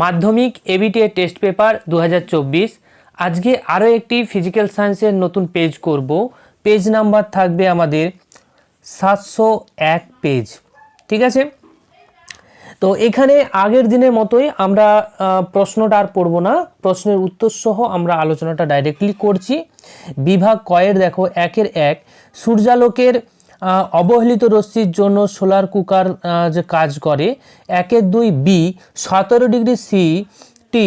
মাধ্যমিক ABTA test paper দু হাজার চব্বিশ। আজকে আরও একটি ফিজিক্যাল সায়েন্সের নতুন পেজ করব। পেজ নাম্বার থাকবে আমাদের সাতশো এক পেজ ঠিক আছে? তো এখানে আগের দিনের মতোই আমরা প্রশ্নটা আর পড়ব না। প্রশ্নের উত্তর সহ আমরা আলোচনাটা ডাইরেক্টলি করছি। বিভাগ কয়ের দেখো, একের এক। সূর্যালোকের অবহেলিত রশ্মির জন্য সোলার কুকার যে কাজ করে, একের দুই বি সতেরো ডিগ্রি সি টি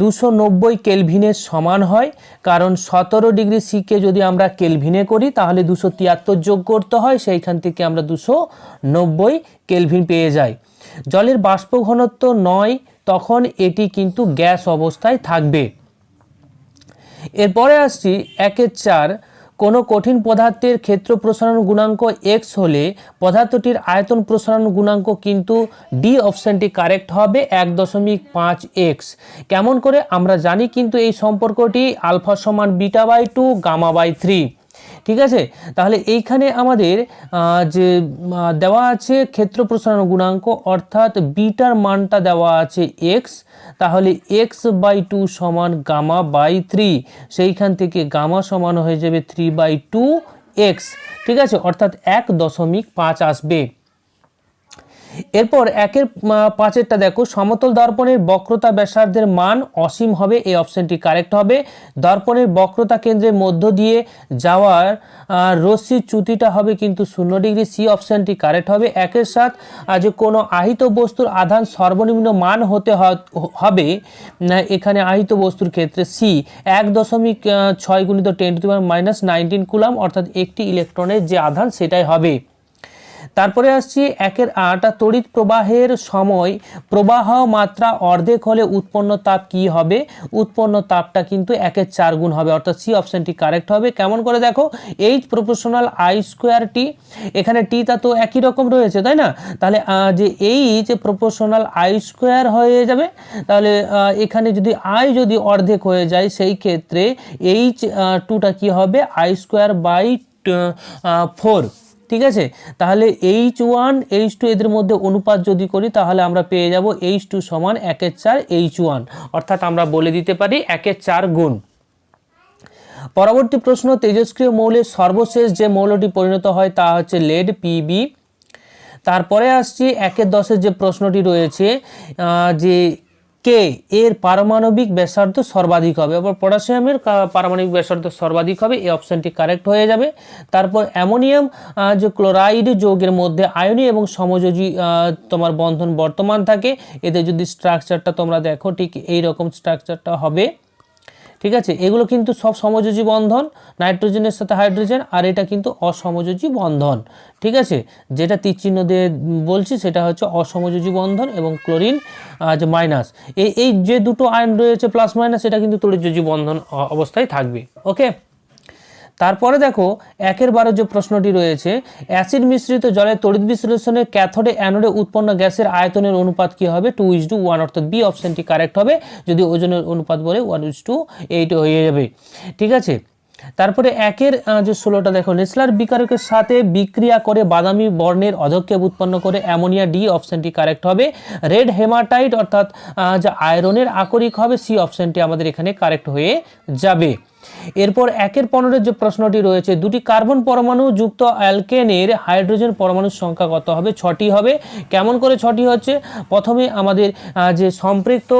দুশো নব্বই কেলভিনের সমান হয়। কারণ সতেরো ডিগ্রি সিকে যদি আমরা কেলভিনে করি, তাহলে দুশো তিয়াত্তর যোগ করতে হয়, সেইখান থেকে আমরা দুশো নব্বই কেলভিন পেয়ে যাই। জলের বাষ্প ঘনত্ব নয়, তখন এটি কিন্তু গ্যাস অবস্থায় থাকবে। এরপরে আসছি একের চার কোনো কঠিন পদার্থের ক্ষেত্র প্রসারণ গুণাঙ্ক এক্স হলে পদার্থটির আয়তন প্রসারণ গুণাঙ্ক কিন্তু ডি অপশানটি কারেক্ট হবে এক দশমিক পাঁচ এক্স কেমন করে? আমরা জানি কিন্তু এই সম্পর্কটি আলফা সমান beta by two gamma by three. ঠিক আছে? তাহলে এইখানে আমাদের যে দেওয়া আছে ক্ষেত্র প্রসারণ গুণাঙ্ক, অর্থাৎ বিটার মানটা দেওয়া আছে এক্স তাহলে এক্স বাই টু সমান গামা বাই থ্রি সেইখান থেকে গামা সমান হয়ে যাবে থ্রি বাই টু এক্স ঠিক আছে? অর্থাৎ এক দশমিক পাঁচ আসবে। এরপর একের পাঁচেরটা দেখো, সমতল দর্পণের বক্রতা ব্যাসার্ধের মান অসীম হবে, এই অপশনটি কারেক্ট হবে। দর্পণের বক্রতা কেন্দ্রের মধ্য দিয়ে যাওয়ার রশ্মির চ্যুতিটা হবে কিন্তু শূন্য ডিগ্রি, সি অপশনটি কারেক্ট হবে। একের সাথ যে কোনো আহিত বস্তুর আধান সর্বনিম্ন মান হতে হবে এখানে আহিত বস্তুর ক্ষেত্রে সি, এক দশমিক ছয় গুণিত ten two minus nineteen coulomb, অর্থাৎ একটি ইলেকট্রনের যে আধান সেটাই হবে। তারপরে আসছি একের আট তড়িৎ প্রবাহের সময় প্রবাহ মাত্রা অর্ধেক হলে উৎপন্ন তাপ কি হবে? উৎপন্ন তাপটা কিন্তু একের চার গুণ হবে, অর্থাৎ সি অপশনটি কারেক্ট হবে। কেমন করে দেখো, H proportional I square T, এখানে টিটা তো একই রকম রয়েছে, তাই না? তাহলে যে এইচ প্রপোর্শনাল আই স্কোয়ার হয়ে যাবে, তাহলে এখানে যদি আই যদি অর্ধেক হয়ে যায়, সেই ক্ষেত্রে এইচ টুটা কি হবে? I square by four. ঠিক আছে? তাহলে এইচ ওয়ান এইচ টু এদের মধ্যে অনুপাত যদি করি, তাহলে আমরা পেয়ে যাব এইচ টু সমান একের চার এইচ ওয়ান অর্থাৎ আমরা বলে দিতে পারি একের চার গুণ। পরবর্তী প্রশ্ন, তেজস্ক্রিয় মৌলের সর্বশেষ যে মৌলটি পরিণত হয়, তা হচ্ছে লেড পিবি তারপরে আসছি একের দশের যে প্রশ্নটি রয়েছে যে কে? এর পারমাণবিক ব্যাসার্ধ সর্বাধিক হবে। আবার পটাশিয়ামের পারমাণবিক ব্যাসার্ধ সর্বাধিক হবে, এই অপশানটি কারেক্ট হয়ে যাবে। তারপর অ্যামোনিয়াম যে ক্লোরাইড যৌগের মধ্যে আয়নি এবং সমযোজী তোমার বন্ধন বর্তমান থাকে, এতে যদি স্ট্রাকচারটা তোমরা দেখো, ঠিক এই রকম স্ট্রাকচারটা হবে। ঠিক আছে? এগুলো কিন্তু সব সমযোজী বন্ধন, নাইট্রোজেনের সাথে হাইড্রোজেন, আর এটা কিন্তু অসমযোজী বন্ধন, ঠিক আছে? যেটা তীরচিহ্ন দিয়ে বলছি, সেটা হচ্ছে অসমযোজী বন্ধন এবং ক্লোরিন যে মাইনাস। এই এই যে দুটো আয়ন রয়েছে, প্লাস মাইনাস সেটা কিন্তু তড়িৎযোজী বন্ধন অবস্থায় থাকবে, ওকে? তারপরে দেখো, একের বারো যে প্রশ্নটি রয়েছে, অ্যাসিড মিশ্রিত জলের তড়িৎ বিশ্লেষণে ক্যাথোডে অ্যানোডে উৎপন্ন গ্যাসের আয়তনের অনুপাত কি হবে? টু ইস টু ওয়ান, অর্থাৎ বি অপশনটি কারেক্ট হবে। যদি ওজনের অনুপাত বলে ওয়ান ইস টু এইট হয়ে যাবে। ঠিক আছে? তারপরে একের যে ষোলোটা দেখো নেসলার বিকারকের সাথে বিক্রিয়া করে বাদামি বর্ণের অধক্ষেপ উৎপন্ন করে অ্যামোনিয়া ডি অপশনটি কারেক্ট হবে। রেড হেমাটাইট, অর্থাৎ যে আয়রনের আকরিক হবে, সি অপশানটি আমাদের এখানে কারেক্ট হয়ে যাবে। এরপর একের পনেরোর যে প্রশ্নটি রয়েছে, দুটি কার্বন পরমাণু যুক্ত অ্যালকেনের হাইড্রোজেন পরমাণুর সংখ্যা কত হবে? ছটি হবে। কেমন করে ছটি হচ্ছে? প্রথমে আমাদের যে সম্পৃক্ত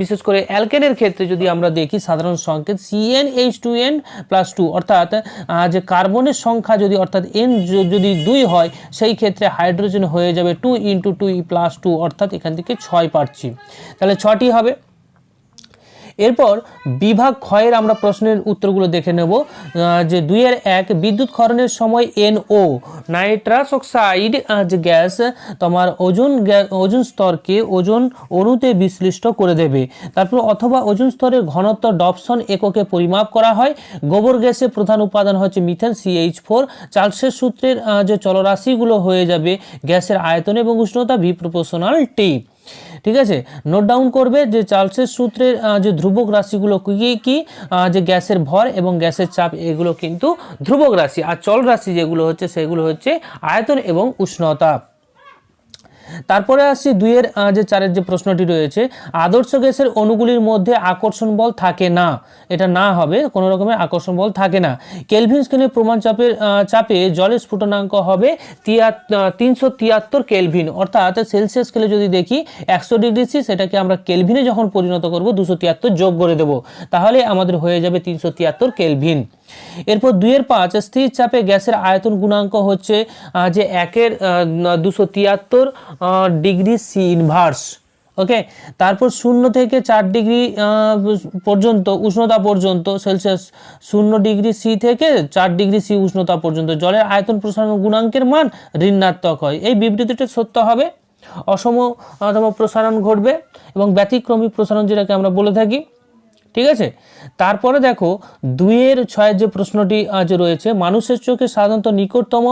বিশেষ করে অ্যালকেনের ক্ষেত্রে যদি আমরা দেখি, সাধারণ সংকেত CN H two N plus two অর্থাৎ যে কার্বনের সংখ্যা যদি, অর্থাৎ এন যদি দুই হয়, সেই ক্ষেত্রে হাইড্রোজেন হয়ে যাবে two into two plus two অর্থাৎ এখান থেকে ছয় পাচ্ছি। তাহলে ছটি হবে। এরপর বিভাগ ক্ষয়ের আমরা প্রশ্নের উত্তরগুলো দেখে নেব যে দুইয়ের এক, বিদ্যুৎ ক্ষরণের সময় এনও নাইট্রাস অক্সাইড যে গ্যাস, তোমার ওজন ওজন স্তরকে ওজন অণুতে বিশ্লিষ্ট করে দেবে। তারপর অথবা ওজন স্তরের ঘনত্ব ডপসন এককে পরিমাপ করা হয়। গোবর গ্যাসের প্রধান উপাদান হচ্ছে মিথেন সিএইচ ফোর চার্লসের সূত্রের যে চলরাশিগুলো হয়ে যাবে গ্যাসের আয়তন এবং উষ্ণতা ভি প্রপোর্শনাল টি ঠিক আছে? নোট ডাউন করবে যে চার্লসের সূত্রের যে ধ্রুবক রাশিগুলো কী, কি যে গ্যাসের ভর এবং গ্যাসের চাপ, এগুলো কিন্তু ধ্রুবক রাশি। আর চল রাশি যেগুলো হচ্ছে, সেগুলো হচ্ছে আয়তন এবং উষ্ণতা। তারপরে আসছি দুইয়ের যে চারের যে প্রশ্নটি রয়েছে, আদর্শ গ্যাসের অণুগুলির মধ্যে আকর্ষণ বল থাকে না। এটা না হবে, কোনো রকমের আকর্ষণ বল থাকে না। কেলভিন স্কেলের প্রমাণ চাপের চাপে জলের স্ফুটনাঙ্ক হবে তিনশো তিয়াত্তর কেলভিন। অর্থাৎ সেলসিয়াস স্কেলে যদি দেখি একশো ডিগ্রি সি, সেটাকে আমরা কেলভিনে যখন পরিণত করব, দুশো তিয়াত্তর যোগ করে দেব, তাহলে আমাদের হয়ে যাবে তিনশো তিয়াত্তর কেলভিন। এরপর দুইয়ের পাঁচ, স্থির চাপে গ্যাসের আয়তন গুণাঙ্ক হচ্ছে যে একের দুশো তিয়াত্তর ডিগ্রি সি ইনভার্স। ওকে? তারপর শূন্য থেকে চার ডিগ্রি পর্যন্ত উষ্ণতা পর্যন্ত, সেলসিয়াস শূন্য ডিগ্রি সি থেকে চার ডিগ্রি সি উষ্ণতা পর্যন্ত। জলের আয়তন প্রসারণ গুণাঙ্কের মান ঋণাত্মক হয়। এই বিবৃতিটা সত্য হবে। অসমতম প্রসারণ ঘটবে এবং ব্যতিক্রমী প্রসারণ যেটাকে আমরা বলে থাকি ঠিক আছে? তারপরে দেখো, দুইয়ের ছয়ের যে প্রশ্নটি আজ রয়েছে, মানুষের চোখে সাধারণত নিকটতম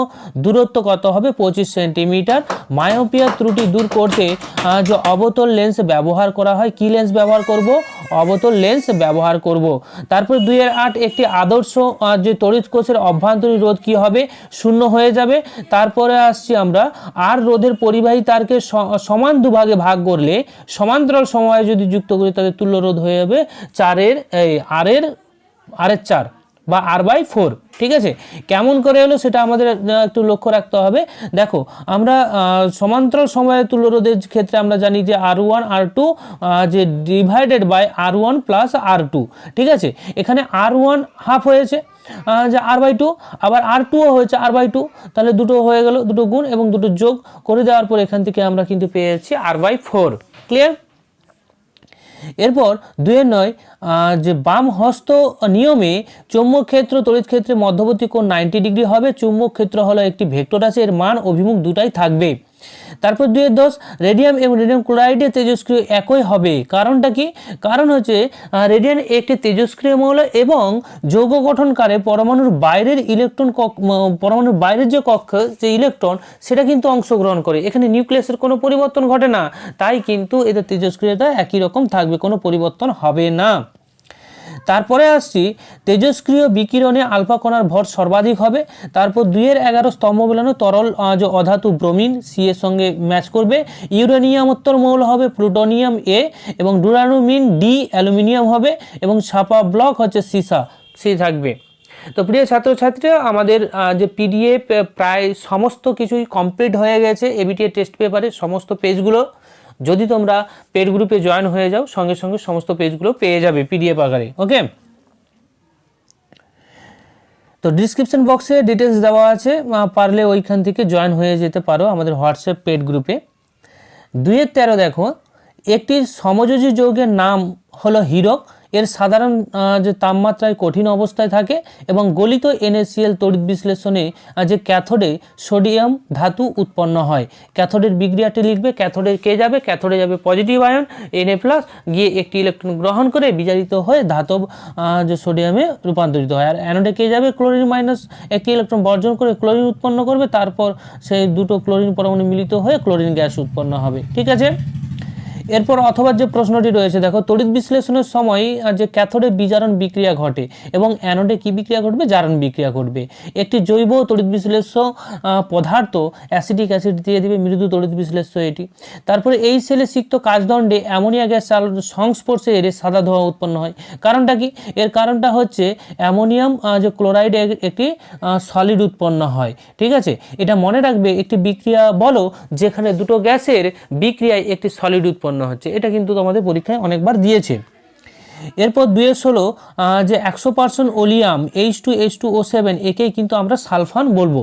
দূরত্ব কত হবে? পঁচিশ সেন্টিমিটার। মায়োপিয়া ত্রুটি দূর করতে যে অবতল লেন্স ব্যবহার করা হয়, কি লেন্স ব্যবহার করব? অবতল লেন্স ব্যবহার করব। তারপর দুইয়ের আট, একটি আদর্শ যে তড়িৎ কোষের অভ্যন্তরীণ রোধ কি হবে? শূন্য হয়ে যাবে। তারপরে আসছি আমরা, আর রোধের পরিবাহী তারকে সমান দুভাগে ভাগ করলে, সমান্তরাল সময়ে যদি যুক্ত করি তাদের তুল্য রোধ হয়ে যাবে চারের এই আরের আরের চার বা আর বাই ফোর, ঠিক আছে? কেমন করে হলো সেটা আমাদের একটু লক্ষ্য রাখতে হবে। দেখো, আমরা সমান্তরাল সময়ে তুল্যরোধের ক্ষেত্রে আমরা জানি যে আর ওয়ান, আর টু যে divided by R one plus R two, ঠিক আছে? এখানে আর ওয়ান হাফ হয়েছে যে আর বাই টু, আবার আর টুও হয়েছে আর বাই টু, তাহলে দুটো হয়ে গেল, দুটো গুণ এবং দুটো যোগ করে দেওয়ার পর এখান থেকে আমরা কিন্তু পেয়ে যাচ্ছি আর বাই ফোর, ক্লিয়ার? এরপর দুয়ের নয় যে বাম হস্ত নিয়মে চুম্বক ক্ষেত্র, তড়িৎ ক্ষেত্রে মধ্যবর্তী কোণ নাইনটি ডিগ্রি হবে। চুম্বক ক্ষেত্র হলো একটি ভেক্টর আছে, এর মান অভিমুখ দুটাই থাকবে তারপর দুয়ের দশ রেডিয়াম এবং রেডিয়াম ক্লোরাইডের তেজস্ক্রিয় একই হবে। কারণটা কি? কারণ হচ্ছে রেডিয়াম একটি তেজস্ক্রিয় মৌল এবং যৌগ গঠনকারে পরমাণুর বাইরের ইলেকট্রন পরমাণুর বাইরের যে কক্ষ যে ইলেকট্রন সেটা কিন্তু অংশগ্রহণ করে। এখানে নিউক্লিয়াসের কোনো পরিবর্তন ঘটে না। তাই কিন্তু এদের তেজস্ক্রিয়তা একই রকম থাকবে, কোনো পরিবর্তন হবে না। তারপরে আসছি, তেজস্ক্রিয় বিকিরণে আলফা কণার ভর সর্বাধিক হবে। তারপর দুইয়ের এগারো স্তম্ভ মেলানো তরল যে অধাতু ব্রোমিন, সি এর সঙ্গে ম্যাচ করবে। ইউরেনিয়ামোত্তর মৌল হবে প্লুটোনিয়াম এ এবং ডুরানুমিন ডি অ্যালুমিনিয়াম হবে এবং ছাপা ব্লক হচ্ছে সিসা, সি থাকবে। তো প্রিয় ছাত্রছাত্রীরা আমাদের যে পিডিএফ, প্রায় সমস্ত কিছুই কমপ্লিট হয়ে গেছে। এবিটিএ টেস্ট পেপারের সমস্ত পেজগুলো যদি তোমরা পেড গ্রুপে জয়েন হয়ে যাও, সঙ্গে সঙ্গে সমস্ত পেজগুলো পেয়ে যাবে পিডিএফ আকারে ওকে তো ডিসক্রিপশন বক্সে ডিটেলস দেওয়া আছে পারলে ওইখান থেকে জয়েন হয়ে যেতে পারো আমাদের হোয়াটসঅ্যাপ পেড গ্রুপে দুইয়ের তেরো দেখো, একটি সমযোজী যৌগের নাম হলো হিরক এর সাধারণ যে তাপমাত্রায় কঠিন অবস্থায় থাকে এবং গলিত এনএসিএল তড়িৎ বিশ্লেষণে যে ক্যাথোডে সোডিয়াম ধাতু উৎপন্ন হয়। ক্যাথোডের বিক্রিয়াটি লিখবে, ক্যাথোডে কে যাবে? ক্যাথোডে যাবে পজিটিভ আয়ন এনএ প্লাস গিয়ে একটি ইলেকট্রন গ্রহণ করে বিজারিত হয়ে ধাতব যে সোডিয়ামে রূপান্তরিত হয়। আর অ্যানোডে কে যাবে? ক্লোরিন মাইনাস একটি ইলেকট্রন বর্জন করে ক্লোরিন উৎপন্ন করবে, তারপর সেই দুটো ক্লোরিন পরমাণু মিলিত হয়ে ক্লোরিন গ্যাস উৎপন্ন হবে। ঠিক আছে? এরপর অথবা যে প্রশ্নটি রয়েছে, দেখো, তড়িৎ বিশ্লেষণের সময় যে ক্যাথোডে বিজারণ বিক্রিয়া ঘটে এবং অ্যানোডে কি বিক্রিয়া ঘটবে? জারণ বিক্রিয়া ঘটবে। একটি জৈব তড়িৎ বিশ্লেষ্য পদার্থ অ্যাসিডিক অ্যাসিড দিয়ে দিবে মৃদু তড়িৎ বিশ্লেষ্য এটি। তারপরে এই সেলে সিক্ত কাজদণ্ডে অ্যামোনিয়া গ্যাস সংস্পর্শে এর সাদা ধোঁয়া উৎপন্ন হয়। কারণটা কি? এর কারণটা হচ্ছে অ্যামোনিয়াম যে ক্লোরাইড একটি সলিড উৎপন্ন হয়। ঠিক আছে? এটা মনে রাখবে, একটি বিক্রিয়া বলো, যেখানে দুটো গ্যাসের বিক্রিয়ায় একটি সলিড উৎপন্ন হচ্ছে এটা কিন্তু তোমাদের পরীক্ষায় অনেকবার দিয়েছে। এরপর দুয়ের আহ, যে একশো percent oleum H two H two O seven একেই কিন্তু আমরা সালফান বলব।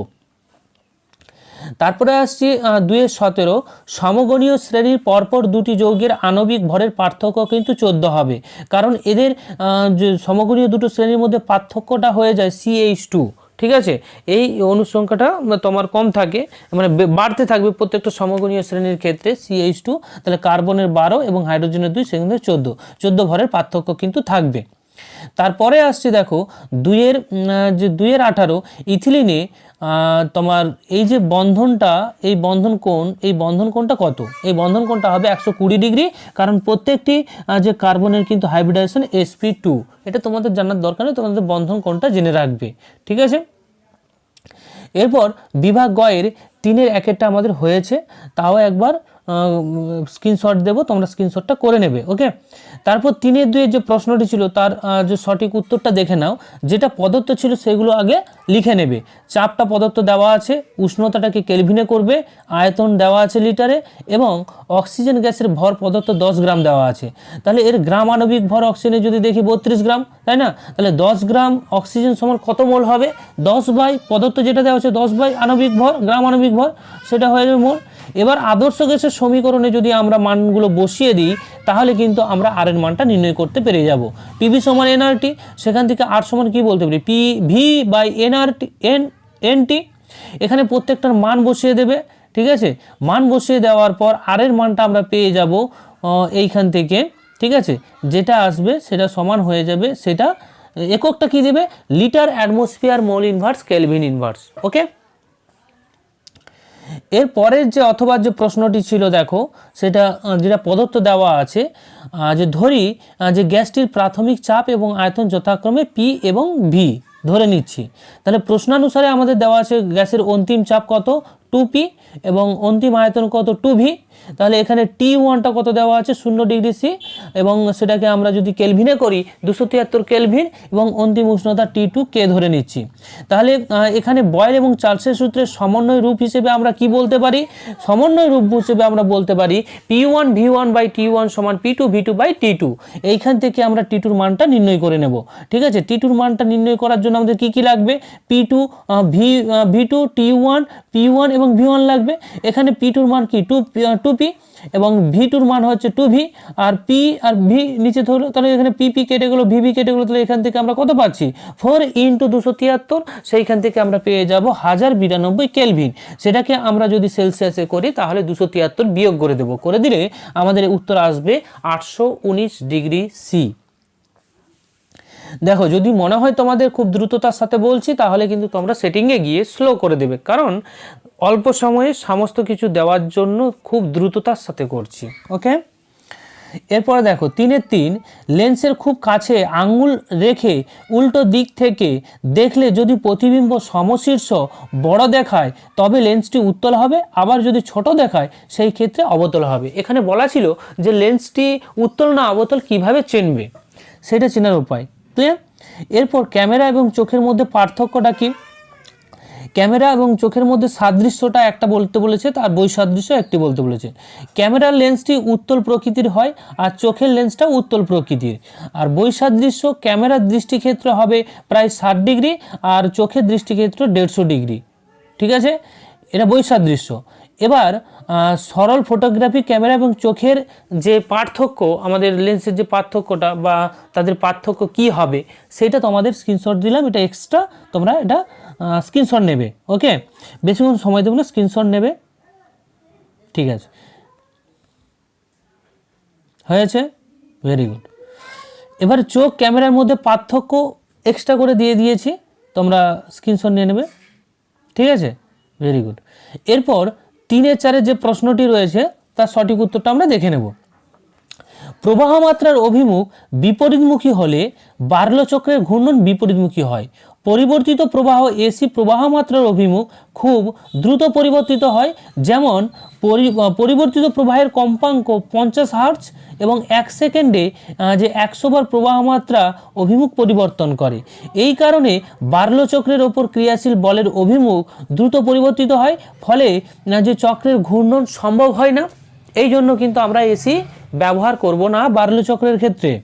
তারপরে আসছি দুয়ের সতেরো সমগণীয় শ্রেণির পরপর দুটি যৌগের আণবিক ভরের পার্থক্য কিন্তু চোদ্দ হবে। কারণ এদের সমগণীয় দুটো শ্রেণির মধ্যে পার্থক্যটা হয়ে যায় সিএইচ টু ঠিক আছে? এই অনুসংখ্যাটা তোমার কম থাকে মানে বাড়তে থাকবে প্রত্যেকটা সমগণীয় শ্রেণির ক্ষেত্রে সিএইচ টু তাহলে কার্বনের বারো এবং হাইড্রোজেনের দুই সেখানে চোদ্দ। চোদ্দ ভরের পার্থক্য কিন্তু থাকবে। তারপরে আসছে দেখো দুইয়ের যে দুইয়ের আঠারো, ইথিলিনে তোমার এই যে বন্ধনটা, এই বন্ধন কোণ, এই বন্ধন কোণটা কত? এই বন্ধন কোণটা হবে একশো কুড়ি ডিগ্রি, কারণ প্রত্যেকটি যে কার্বনের কিন্তু হাইব্রিডাইজেশন এসপি টু এটা তোমাদের জানার দরকার নেই, তোমাদের বন্ধন কোণটা জেনে রাখবে, ঠিক আছে? এরপর বিভাগ গয়ের তিনের একেরটা আমাদের হয়েছে, তাও একবার স্ক্রিনশট দেবো, তোমরা স্ক্রিনশটটা করে নেবে ওকে তারপর তিনের দুইয়ের যে প্রশ্নটি ছিল, তার যে সঠিক উত্তরটা দেখে নাও। যেটা পদত্ব ছিল সেগুলো আগে লিখে নেবে। চাপটা পদত্ব দেওয়া আছে, উষ্ণতাটাকে কেলভিনে করবে, আয়তন দেওয়া আছে লিটারে, এবং অক্সিজেন গ্যাসের ভর পদার্থ দশ গ্রাম দেওয়া আছে। তাহলে এর গ্রাম আণবিক ভর অক্সিজেনে যদি দেখি বত্রিশ গ্রাম, তাই না? তাহলে দশ গ্রাম অক্সিজেন সমান কত মোল হবে? দশ বাই, পদার্থ যেটা দেওয়া আছে দশ বাই আণবিক ভর গ্রাম আণবিক ভর, সেটা হয়ে যাবে মোল। এবার আদর্শ গ্যাসের সমীকরণে যদি আমরা মানগুলো বসিয়ে দিই, তাহলে কিন্তু আমরা আর এর মানটা নির্ণয় করতে পেরে যাব। পিভি সমান এনআরটি সেখান থেকে আর সমান কি বলতে পারি? P V by NRT N NT এখানে প্রত্যেকটার মান বসিয়ে দেবে, ঠিক আছে? মান বসিয়ে দেওয়ার পর আর এর মানটা আমরা পেয়ে যাব এইখান থেকে, ঠিক আছে? যেটা আসবে সেটা সমান হয়ে যাবে, সেটা এককটা কি দেবে? Litre atmosphere mole inverse kelvin inverse okay এর পরের যে অথবা যে প্রশ্নটি ছিল, দেখো, সেটা যেটা পদত্ব দেওয়া আছে যে ধরি যে গ্যাসটির প্রাথমিক চাপ এবং আয়তন যথাক্রমে পি এবং ভি ধরে নিচ্ছি। তাহলে প্রশ্নানুসারে আমাদের দেওয়া আছে গ্যাসের অন্তিম চাপ কত? টু পি এবং অন্তিম আয়তন কত টু ভি? তাহলে এখানে টি ওয়ানটা কত দেওয়া আছে? শূন্য ডিগ্রি সি। এবং সেটাকে আমরা যদি কেলভিনে করি, দুশো তিয়াত্তর কেলভিন এবং অন্তিম উষ্ণতা টি টু কে ধরে নিচ্ছি। তাহলে এখানে বয়েল এবং চার্লসের সূত্রের সমন্বয় রূপ হিসেবে আমরা কি বলতে পারি? সমন্বয় রূপ হিসেবে আমরা বলতে পারি P one V one by T one সমান P two V two by T two. এইখান থেকে আমরা টি টুর মানটা নির্ণয় করে নেব। ঠিক আছে? টি টুর মানটা নির্ণয় করার জন্য আমাদের কি কি লাগবে? P two V V two, T one, P one এবং ভি ওয়ান লাগবে। এখানে পি টুর মান কি? টু টু পি এবং ভি টুর মান হচ্ছে টু ভি আর পি আর ভি নিচে ধরলো তাহলে এখানে পি পি কেটে গেলো ভি ভি কেটে গেলো, তাহলে এখান থেকে আমরা কত পাচ্ছি? ফোর ইন্টু দুশো তিয়াত্তর, সেইখান থেকে আমরা পেয়ে যাব হাজার বিরানব্বই কেলভিন সেটাকে আমরা যদি সেলসিয়াসে করি, তাহলে দুশো তিয়াত্তর বিয়োগ করে দেবো। করে দিলে আমাদের উত্তর আসবে আটশো উনিশ ডিগ্রি সি দেখো, যদি মনে হয় তোমাদের খুব দ্রুততার সাথে বলছি, তাহলে কিন্তু তোমরা সেটিংয়ে গিয়ে স্লো করে দেবে। কারণ অল্প সময়ে সমস্ত কিছু দেওয়ার জন্য খুব দ্রুততার সাথে করছি ওকে এরপরে দেখো, তিনের তিন লেন্সের খুব কাছে আঙ্গুল রেখে উল্টো দিক থেকে দেখলে যদি প্রতিবিম্ব সমশীর্ষ বড় দেখায়, তবে লেন্সটি উত্তল হবে, আবার যদি ছোট দেখায়, সেই ক্ষেত্রে অবতল হবে। এখানে বলা ছিল যে লেন্সটি উত্তল না অবতল কীভাবে চিনবে? সেটা চেনার উপায়। ক্লিয়ার এরপর ক্যামেরা এবং চোখের মধ্যে পার্থক্যটা কি? ক্যামেরা এবং চোখের মধ্যে সাদৃশ্যটা একটা বলতে বলেছে, তার বৈসাদৃশ্য একটি বলতে বলেছে। ক্যামেরার লেন্সটি উত্তল প্রকৃতির হয় আর চোখের লেন্সটা উত্তল প্রকৃতির। আর বৈসাদৃশ্য ক্যামেরার দৃষ্টিক্ষেত্র হবে প্রায় ষাট ডিগ্রি আর চোখের দৃষ্টিক্ষেত্র দেড়শো ডিগ্রি। ঠিক আছে? এটা বৈসাদৃশ্য। এবার সরল ফটোগ্রাফি ক্যামেরা এবং চোখের যে পার্থক্য, আমাদের লেন্সের যে পার্থক্যটা বা তাদের পার্থক্য কি হবে, সেটা তোমাদের স্ক্রিনশট দিলাম, এটা এক্সট্রা তোমরা এটা স্ক্রিনশট নেবে ওকে বেশিক্ষণ সময় দেবো না স্ক্রিনশট নেবে। ঠিক আছে। হয়েছে? ভেরি গুড এবার চোখ ক্যামেরার মধ্যে পার্থক্য এক্সট্রা করে দিয়ে দিয়েছি, তোমরা স্ক্রিনশট নিয়ে নেবে। ঠিক আছে? ভেরি গুড এরপর তিনের চারে যে প্রশ্নটি রয়েছে, তার সঠিক উত্তরটা আমরা দেখে নেব। প্রবাহ মাত্রার অভিমুখ বিপরীতমুখী হলে বার্লো চক্রের ঘূর্ণন বিপরীতমুখী হয়। পরিবর্তিত প্রবাহ, এসি প্রবাহ মাত্রার অভিমুখ খুব দ্রুত পরিবর্তিত হয়, যেমন পরি- পরিবর্তিত প্রবাহের কম্পাঙ্ক পঞ্চাশ হার্টস এবং এক সেকেন্ডে যে একশো বার প্রবাহ মাত্রা অভিমুখ পরিবর্তন করে। এই কারণে বার্লো চক্রের ওপর ক্রিয়াশীল বলের অভিমুখ দ্রুত পরিবর্তিত হয়, ফলে যে চক্রের ঘূর্ণন সম্ভব হয় না। এই জন্য কিন্তু আমরা এসি ব্যবহার করব না বার্লো চক্রের ক্ষেত্রে।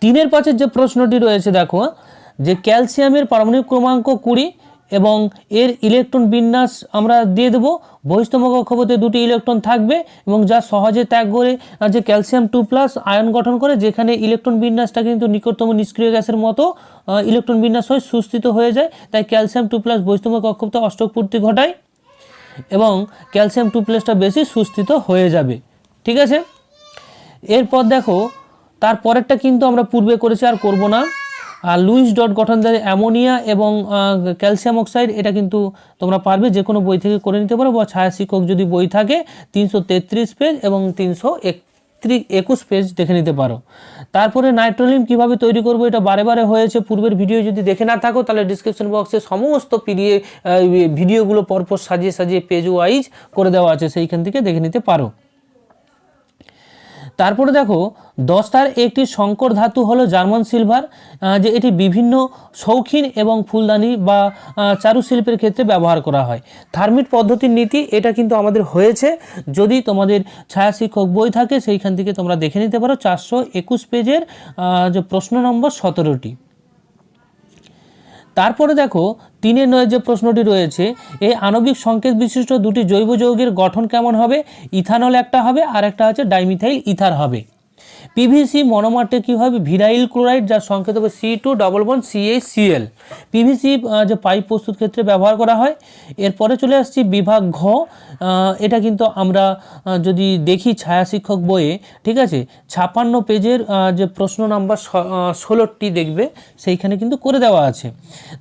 তিনের পাঁচের যে প্রশ্নটি রয়েছে, দেখো যে ক্যালসিয়ামের পারমাণবিক ক্রমাঙ্ক কুড়ি এবং এর ইলেকট্রন বিন্যাস আমরা দিয়ে দেবো। বহিস্তম কক্ষপথে দুটি ইলেকট্রন থাকবে এবং যা সহজে ত্যাগ করে যে ক্যালসিয়াম টু প্লাস আয়ন গঠন করে, যেখানে ইলেকট্রন বিন্যাসটা কিন্তু নিকটতম নিষ্ক্রিয় গ্যাসের মতো ইলেকট্রন বিন্যাস হয়ে সুস্থিত হয়ে যায়। তাই ক্যালসিয়াম টু প্লাস বহিস্তম কক্ষপথে অষ্টক পূর্তি ঘটায় এবং ক্যালসিয়াম টু প্লাসটা বেশি সুস্থিত হয়ে যাবে। ঠিক আছে? এরপর দেখো, তার পরেরটা কিন্তু আমরা পূর্বে করেছি, আর করব না। আর লুইস ডট গঠনধারী অ্যামোনিয়া এবং ক্যালসিয়াম অক্সাইড, এটা কিন্তু তোমরা পারবে যে কোনো বই থেকে করে নিতে পারো বা ছায়া শিক্ষক যদি বই থাকে, তিনশো তেত্রিশ পেজ এবং তিনশো এক একুশ পেজ দেখে নিতে পারো। তারপরে নাইট্রোলিন কীভাবে তৈরি করব, এটা বারে বারে হয়েছে। পূর্বের ভিডিও যদি দেখে না থাকো, তাহলে ডিসক্রিপশন বক্সে সমস্ত পিডিএ ভিডিওগুলো পরপর সাজিয়ে সাজিয়ে পেজ ওয়াইজ করে দেওয়া আছে, সেইখান থেকে দেখে নিতে পারো। তারপরে দেখো, দস্তার একটি শঙ্কর ধাতু হলো জার্মান সিলভার যে এটি বিভিন্ন শৌখিন এবং ফুলদানি বা চারু চারুশিল্পের ক্ষেত্রে ব্যবহার করা হয়। থার্মিট পদ্ধতির নীতি, এটা কিন্তু আমাদের হয়েছে। যদি তোমাদের ছায়া শিক্ষক বই থাকে, সেইখান থেকে তোমরা দেখে নিতে পারো। চারশো একুশ পেজের যে প্রশ্ন নম্বর, সতেরোটি। তারপরে দেখো, তিনের নয় যে প্রশ্নটি রয়েছে, এই আণবিক সংকেত বিশিষ্ট দুটি জৈব যৌগের গঠন কেমন হবে? ইথানল একটা হবে, আর একটা হচ্ছে ডাইমিথাইল ইথার হবে। পিভিসি মনোমারটা কী হবে ভিরাইল ক্লোরাইড যার সংকেত হবে C two double one CH PVC যে পাইপ প্রস্তুত ক্ষেত্রে ব্যবহার করা হয়, এরপরে চলে আসছি বিভাগ ঘ। এটা কিন্তু আমরা যদি দেখি ছায়া শিক্ষক বইয়ে, ঠিক আছে? ছাপান্ন পেজের যে প্রশ্ন নাম্বার ষোলোটি দেখবে, সেইখানে কিন্তু করে দেওয়া আছে।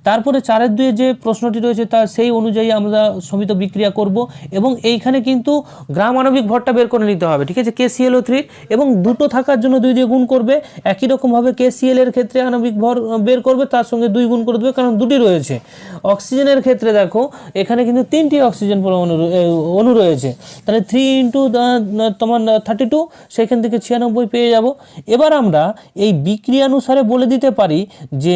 তারপরে চারের দুয়ে যে প্রশ্নটি রয়েছে, তা সেই অনুযায়ী আমরা সমিত বিক্রিয়া করব এবং এইখানে কিন্তু গ্রাম আণবিক ভরটা বের করে নিতে হবে, ঠিক আছে? কেসিএলও থ্রি এবং দুটো থাকার জন্য দুই দিয়ে গুণ করবে। একই রকমভাবে কেসিএল এর ক্ষেত্রে আণবিক ভর বের করবে, তার সঙ্গে দুই গুণ করে দেবে, কারণ দুটি রয়েছে। অক্সিজেনের ক্ষেত্রে দেখো, এখানে কিন্তু তিনটি অক্সিজেন পরমাণু অণু রয়েছে। তাহলে থ্রি ইন্টু তোমার থার্টি টু সেখান থেকে ছিয়ানব্বই পেয়ে যাব। এবার আমরা এই বিক্রিয়ানুসারে বলে দিতে পারি যে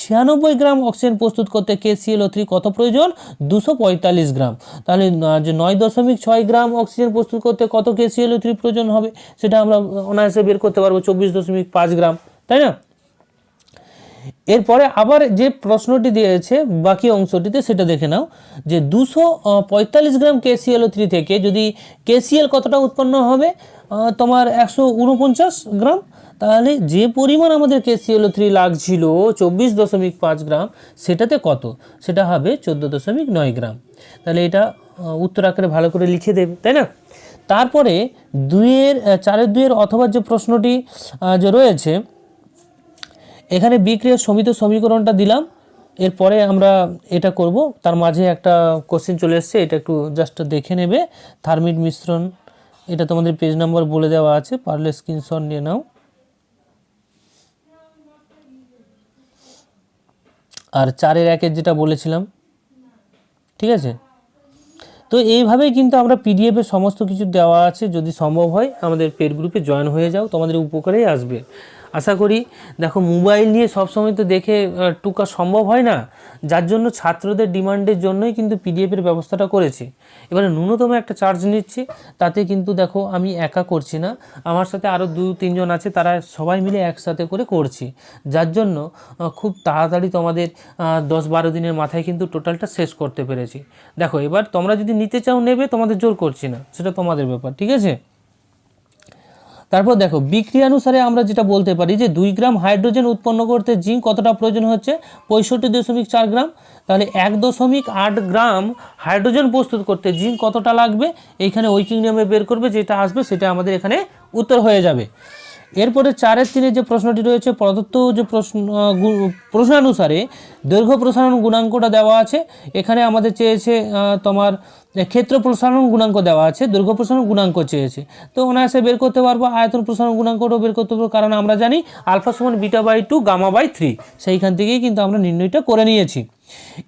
ছিয়ানব্বই গ্রাম অক্সিজেন প্রস্তুত করতে কেসিএল ও থ্রি কত প্রয়োজন? দুশো পঁয়তাল্লিশ গ্রাম। তাহলে যে নয় দশমিক ছয় গ্রাম অক্সিজেন প্রস্তুত করতে কত কেসিএল ও থ্রি প্রয়োজন হবে? সেটা আমরা অনায়াসে বের করতে পারব চব্বিশ দশমিক পাঁচ গ্রাম, তাই না? এরপরে আবার যে প্রশ্নটি দিয়েছে বাকি অংশটিতে সেটা দেখে নাও, যে দুশো পঁয়তাল্লিশ গ্রাম কেসিএল থ্রি থেকে যদি কেসিএল কতটা উৎপন্ন হবে? তোমার একশো উনপঞ্চাশ গ্রাম। তাহলে যে পরিমাণ আমাদের কেসিএল থ্রি লাগছিল চব্বিশ দশমিক পাঁচ গ্রাম, সেটাতে কত? সেটা হবে চোদ্দ দশমিক নয় গ্রাম। তাহলে এটা উত্তর আকারে ভালো করে লিখে দেবে, তাই না? তারপরে দুইয়ের চারের দুইয়ের অথবা যে প্রশ্নটি যে রয়েছে, এখানে বিক্রিয়ার সমিত সমীকরণটা দিলাম। এরপরে আমরা এটা করব। তার মাঝে একটা কোশ্চেন চলে এসছে, এটা একটু জাস্ট দেখে নেবে। থার্মিট মিশ্রণ, এটা তোমাদের পেজ নাম্বার বলে দেওয়া আছে, পারলে স্ক্রিনশট নিয়ে নাও। আর চারের একের যেটা বলেছিলাম, ঠিক আছে? তো এইভাবেই কিন্তু আমরা পিডিএফে সমস্ত কিছু দেওয়া আছে। যদি সম্ভব হয়, আমাদের পেড গ্রুপে জয়েন হয়ে যাও। তোমাদের উপকারেই আসবে। আশা করি, দেখো মোবাইল নিয়ে সবসময় তো দেখে টুকা সম্ভব হয় না। যার জন্য ছাত্রদের ডিমান্ডের জন্যই কিন্তু পিডিএফের ব্যবস্থাটা করেছি। এবারে ন্যূনতম একটা চার্জ নিচ্ছি, তাতে কিন্তু দেখো আমি একা করছি না। আমার সাথে আরও দু, তিনজন আছে, তারা সবাই মিলে একসাথে করে করছি। যার জন্য খুব তাড়াতাড়ি তোমাদের দশ বারো দিনের মাথায় কিন্তু টোটালটা শেষ করতে পেরেছি। দেখো এবার তোমরা যদি নিতে চাও, নেবে, তোমাদের জোর করছি না। সেটা তোমাদের ব্যাপার, ঠিক আছে? তারপর দেখো বিক্রিয়ানুসারে আমরা যেটা বলতে পারি যে দুই গ্রাম হাইড্রোজেন উৎপন্ন করতে জিঙ্ক কতটা প্রয়োজন হচ্ছে? পঁয়ষট্টি দশমিক চার গ্রাম। তাহলে এক দশমিক আট গ্রাম হাইড্রোজেন প্রস্তুত করতে জিঙ্ক কতটা লাগবে? এইখানে ওয়েকিং নিয়মে বের করবে, যেটা আসবে সেটা আমাদের এখানে উত্তর হয়ে যাবে। এরপরে চারের তিনে যে প্রশ্নটি রয়েছে, প্রদত্ত যে প্রশ্ন প্রশ্নানুসারে দৈর্ঘ্য প্রসারণ গুণাঙ্কটা দেওয়া আছে। এখানে আমাদের চেয়েছে তোমার ক্ষেত্র প্রসারণ গুণাঙ্ক দেওয়া আছে, দৈর্ঘ্য প্রসারণ গুণাঙ্ক চেয়েছে। তো অনায়াসে বের করতে পারব, আয়তন প্রসারণ গুণাঙ্কটাও বের করতে পারব, কারণ আমরা জানি আলফা সমান beta by two, gamma by three. সেইখান থেকেই কিন্তু আমরা নির্ণয়টা করে নিয়েছি।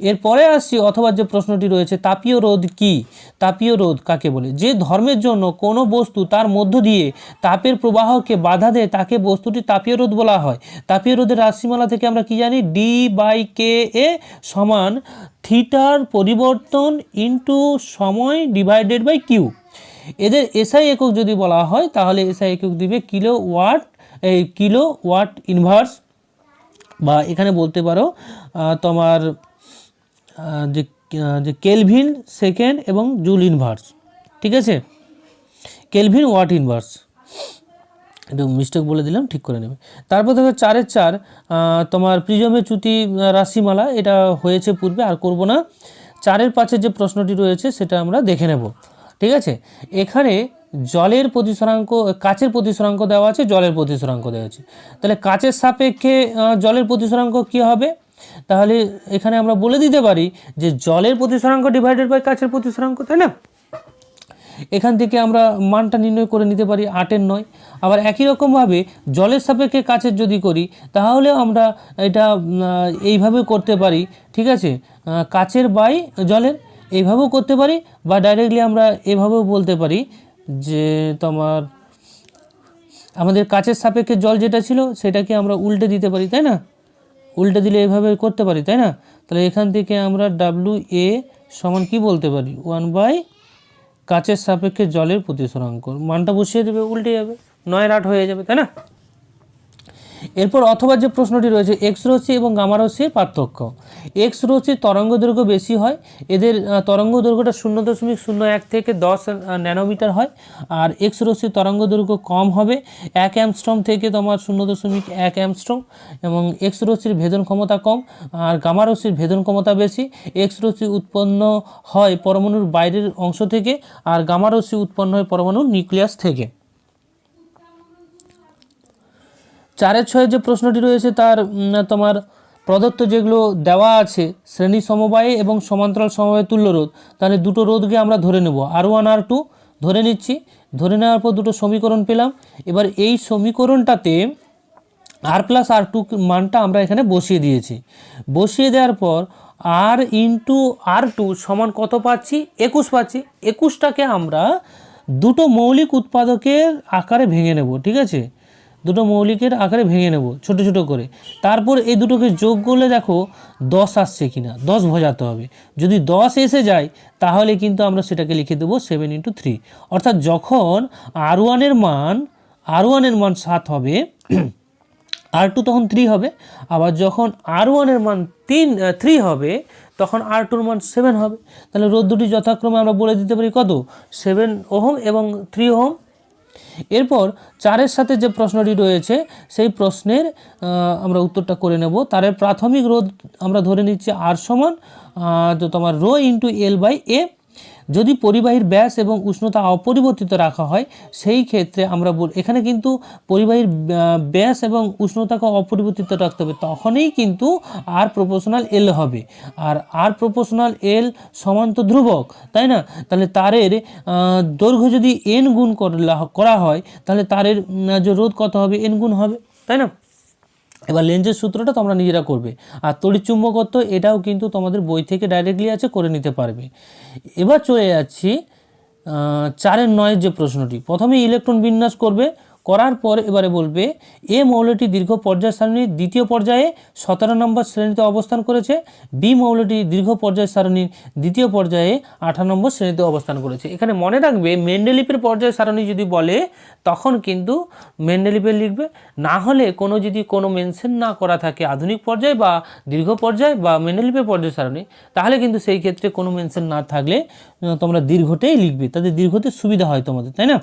এরপরে আসছি, অথবা যে প্রশ্নটি রয়েছে, তাপীয় রোধ কি? তাপীয় রোধ কাকে বলে? যে ধর্মের জন্য কোনো বস্তু তার মধ্য দিয়ে তাপের প্রবাহকে বাধা দেয়, তাকে বস্তুটি তাপীয় রোধ বলা হয়। তাপীয় রোধের রাশিমালা থেকে আমরা কি জানি? ডি বাই কে এ সমান থিটার পরিবর্তন ইন্টু সময় ডিভাইডেড বাই কিউ এদের এসআই একক যদি বলা হয়, তাহলে এসআই একক দিবে কিলো ওয়াট এই কিলো ওয়াট ইনভার্স বা এখানে বলতে পারো তোমার যে যে কেলভিন সেকেন্ড এবং জুল ইনভার্স, ঠিক আছে? Kelvin watt inverse. একটু মিস্টেক বলে দিলাম, ঠিক করে নেবে। তারপর দেখো চারের চার তোমার প্রিজমে চ্যুতি রাশিমালা, এটা হয়েছে পূর্বে, আর করব না। চারের পাঁচের যে প্রশ্নটি রয়েছে, সেটা আমরা দেখে নেব, ঠিক আছে? এখানে জলের প্রতিসরাঙ্ক, কাচের প্রতিসরাঙ্ক দেওয়া আছে, জলের প্রতিসরাঙ্ক দেওয়া আছে। তাহলে কাচের সাপেক্ষে জলের প্রতিসরাঙ্ক কী হবে? তাহলে এখানে আমরা বলে দিতে পারি যে জলের প্রতিসরাঙ্ক ডিভাইডেড বাই কাচের প্রতিসরাঙ্ক, তাই না? এখান থেকে আমরা মানটা নির্ণয় করে নিতে পারি আটের নয়। আবার একই রকমভাবে জলের সাপেক্ষে কাছের যদি করি তাহলেও আমরা এটা এইভাবে করতে পারি, ঠিক আছে? কাচের বাই জলের, এইভাবেও করতে পারি, বা ডাইরেক্টলি আমরা এভাবেও বলতে পারি যে তোমার, আমাদের কাচের সাপেক্ষে জল যেটা ছিল, সেটাকে আমরা উল্টে দিতে পারি, তাই না? উল্টে দিলে এভাবে করতে পারি, তাই না? তাহলে এখান থেকে আমরা ডাব্লু এ সমান কি বলতে পারি? ওয়ান বাই কাচের সাপেক্ষে জলের প্রতিসরাঙ্ক মানটা বসিয়ে দেবে, উল্টে যাবে। নয় আট হয়ে যাবে, তাই না? এরপর অথবা যে প্রশ্নটি রয়েছে এক্স রশ্মি এবং গামা রশ্মির পার্থক্য। এক্স রশ্মির তরঙ্গ দৈর্ঘ্য বেশি হয়, এদের তরঙ্গ দৈর্ঘ্যটা শূন্য দশমিক শূন্য এক থেকে দশ ন্যানোমিটার হয়, আর এক্স রশ্মির তরঙ্গ দৈর্ঘ্য কম হবে এক অ্যামস্ট্রম থেকে তোমার শূন্য দশমিক এক অ্যামস্ট্রম এবং এক্স রশ্মির ভেদন ক্ষমতা কম, আর গামা রশ্মির ভেদন ক্ষমতা বেশি। এক্স রশ্মি উৎপন্ন হয় পরমাণুর বাইরের অংশ থেকে, আর গামা রশ্মি উৎপন্ন হয় পরমাণুর নিউক্লিয়াস থেকে। চারের ছয়ের যে প্রশ্নটি রয়েছে তার তোমার প্রদত্ত যেগুলো দেওয়া আছে, শ্রেণি সমবায়ে এবং সমান্তরাল সমবায়ে তুল্য রোধ, তাহলে দুটো রোধকে আমরা ধরে নেব। আর ওয়ান, আর টু ধরে নিচ্ছি। ধরে নেওয়ার পর দুটো সমীকরণ পেলাম। এবার এই সমীকরণটাতে আর প্লাস আর টু মানটা আমরা এখানে বসিয়ে দিয়েছি। বসিয়ে দেওয়ার পর আর ইন্টু আর টু সমান কত পাচ্ছি? একুশ পাচ্ছি। একুশটাকে আমরা দুটো মৌলিক উৎপাদকের আকারে ভেঙে নেব, ঠিক আছে? দুটো মৌলিকের আকারে ভেঙে নেব, ছোট ছোট করে। তারপর এই দুটোকে যোগ করলে দেখো দশ আসছে কি না দশ ভজাতে হবে। যদি দশ এসে যায়, তাহলে কিন্তু আমরা সেটাকে লিখে দেবো সেভেন ইন্টু থ্রি অর্থাৎ যখন আর ওয়ানের মান আর ওয়ানের মান সাত হবে আর টু তখন থ্রি হবে। আবার যখন আর ওয়ানের মান তিন থ্রি হবে, তখন আর টুর মান সেভেন হবে। তাহলে রোদ দুটি যথাক্রমে আমরা বলে দিতে পারি কত? সেভেন ওহম এবং থ্রি ওহম। এরপর চারের সাথে যে প্রশ্নটি রয়েছে, সেই প্রশ্নের আমরা উত্তরটা করে নেব। তার প্রাথমিক রোধ আমরা ধরে নিচ্ছি আর সমান তো তোমার rho into L by A যদি পরিবাহীর ব্যাস এবং উষ্ণতা অপরিবর্তিত রাখা হয়, সেই ক্ষেত্রে আমরা বল, এখানে কিন্তু পরিবাহীর ব্যাস এবং উষ্ণতাকে অপরিবর্তিত রাখতে হবে। তখনই কিন্তু আর প্রপোর্শনাল এল হবে। আর আর প্রপোর্শনাল এল সমান্ত ধ্রুবক, তাই না? তাহলে তারের দৈর্ঘ্য যদি এন গুণ করা হয়, তাহলে তারের যে রোধ কত হবে? এন গুণ হবে, তাই না? এবার লেন্সের সূত্রটা তোমরা নিজেরা করবে। আর তড়িৎচুম্বকত্ব এটাও কিন্তু তোমাদের বই থেকে ডাইরেক্টলি আছে, করে নিতে পারবে। এবার চলে যাচ্ছি চারের নয়ের যে প্রশ্নটি। প্রথমে ইলেকট্রন বিন্যাস করবে করার পর এবারে বলবে এ মৌলটি দীর্ঘ পর্যায় সারণীর দ্বিতীয় পর্যায়ে সতেরো নম্বর শ্রেণীতে অবস্থান করেছে বি মৌলটি দীর্ঘ পর্যায় সারণীর দ্বিতীয় পর্যায়ে আঠারো নম্বর শ্রেণীতে অবস্থান করেছে। এখানে মনে রাখবে মেন্ডেলিপের পর্যায় সারণী যদি বলে তখন কিন্তু মেন্ডেলিপের লিখবে না হলে কোনো যদি কোনো মেনশন না করা থাকে আধুনিক পর্যায়ে বা দীর্ঘ পর্যায় বা মেন্ডেলিপের পর্যায় সারণী তাহলে কিন্তু সেই ক্ষেত্রে কোনো মেনশন না থাকলে তোমরা দীর্ঘটাই লিখবে। তাদের দীর্ঘতে সুবিধা হয় তোমাদের তাই না?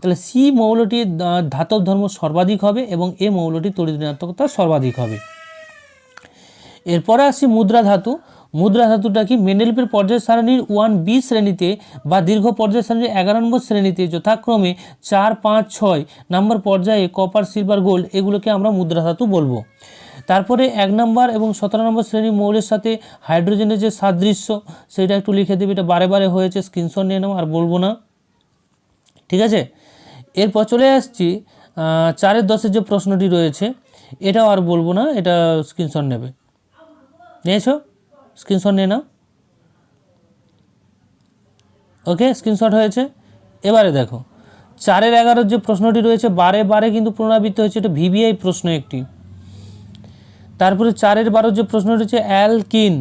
তাহলে সি মৌলটির আহ, ধাতব ধর্ম সর্বাধিক হবে এবং এ মৌলটি তড়িৎ ঋণাত্মকতা সর্বাধিক হবে। এরপরে আসি মুদ্রা ধাতু। মুদ্রা ধাতুটা কি মেন্ডেলিপের পর্যায় সারণীর ওয়ান বি শ্রেণীতে বা দীর্ঘ পর্যায় সারণীর এগারো নম্বর শ্রেণীতে যথাক্রমে চার, পাঁচ, ছয় নম্বর পর্যায়ে কপার সিলভার গোল্ড এগুলোকে আমরা মুদ্রা ধাতু বলব। তারপরে এক নম্বর এবং সতেরো নম্বর শ্রেণির মৌলের সাথে হাইড্রোজেনের যে সাদৃশ্য সেটা একটু লিখে দেবে। এটা বারে বারে হয়েছে স্ক্রিনশট নিয়ে নাও, আর বলব না। ঠিক আছে? এরপর চলে আসছি চারের দশের যে প্রশ্নটি রয়েছে, এটাও আর বলব না, এটা স্ক্রিনশট নেবে। নিয়েছো? স্ক্রিনশট নিয়ে নাও। ওকে স্ক্রিনশট হয়েছে। এবারে দেখো, চারের এগারোর যে প্রশ্নটি রয়েছে, বারে বারে কিন্তু পুনরাবৃত্তি হয়েছে, এটা ভিভিআই প্রশ্ন একটি। তারপরে চারের বারোর যে প্রশ্ন রয়েছে, অ্যালকিন।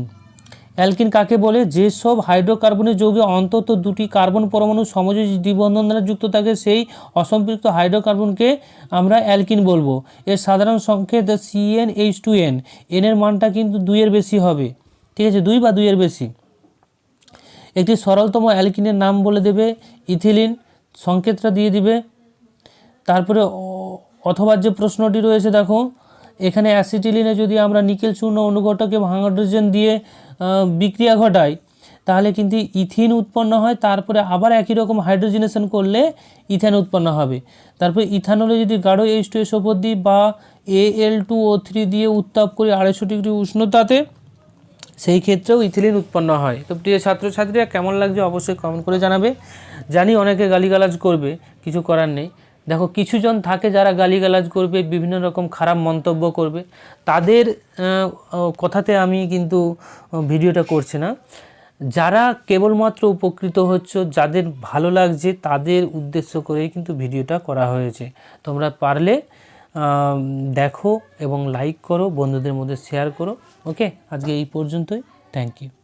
অ্যালকিন কাকে বলে? যেসব হাইড্রোকার্বনের যৌগে অন্তত দুটি কার্বন পরমাণু সমযোজী দ্বিবন্ধন দ্বারা যুক্ত থাকে, সেই অসম্পৃক্ত হাইড্রোকার্বনকে আমরা অ্যালকিন বলব। এর সাধারণ সংকেত সিএন এইচ টু এন এনের মানটা কিন্তু দুইয়ের বেশি হবে। ঠিক আছে? দুই বা দুইয়ের বেশি। একটি সরলতম অ্যালকিনের নাম বলে দেবে, ইথিলিন। সংকেতটা দিয়ে দিবে। তারপরে অথবা যে প্রশ্নটি রয়েছে, দেখো। এখানে অ্যাসিটিলিনে যদি আমরা নিকেল চূর্ণ অনুঘটকে হাইড্রোজেন দিয়ে বিক্রিয়া ঘটায়, তাহলে কিন্তু ইথিন উৎপন্ন হয়, তারপরে আবার একই রকম হাইড্রোজেনেশন করলে ইথেন উৎপন্ন হবে। তারপরে ইথানলে যদি গাঢ় এইচ টু এস ওপর দিই বা এ এল টু ও থ্রি দিয়ে উত্তাপ করি আড়াইশো ডিগ্রি উষ্ণতাতে, সেই ক্ষেত্রেও ইথিলিন উৎপন্ন হয়। তো প্রিয় ছাত্রছাত্রীরা কেমন লাগছে অবশ্যই কমেন্ট করে জানাবে। জানি অনেকে গালিগালাজ করবে, কিছু করার নেই। দেখো, কিছুজন থাকে যারা গালিগালাজ করবে, বিভিন্ন রকম খারাপ মন্তব্য করবে। তাদের কথাতে আমি কিন্তু ভিডিওটা করছি না। যারা কেবলমাত্র উপকৃত হচ্ছে, যাদের ভালো লাগছে, তাদের উদ্দেশ্য করেই কিন্তু ভিডিওটা করা হয়েছে। তোমরা পারলে দেখো এবং লাইক করো, বন্ধুদের মধ্যে শেয়ার করো। ওকে আজকে এই পর্যন্তই। Thank you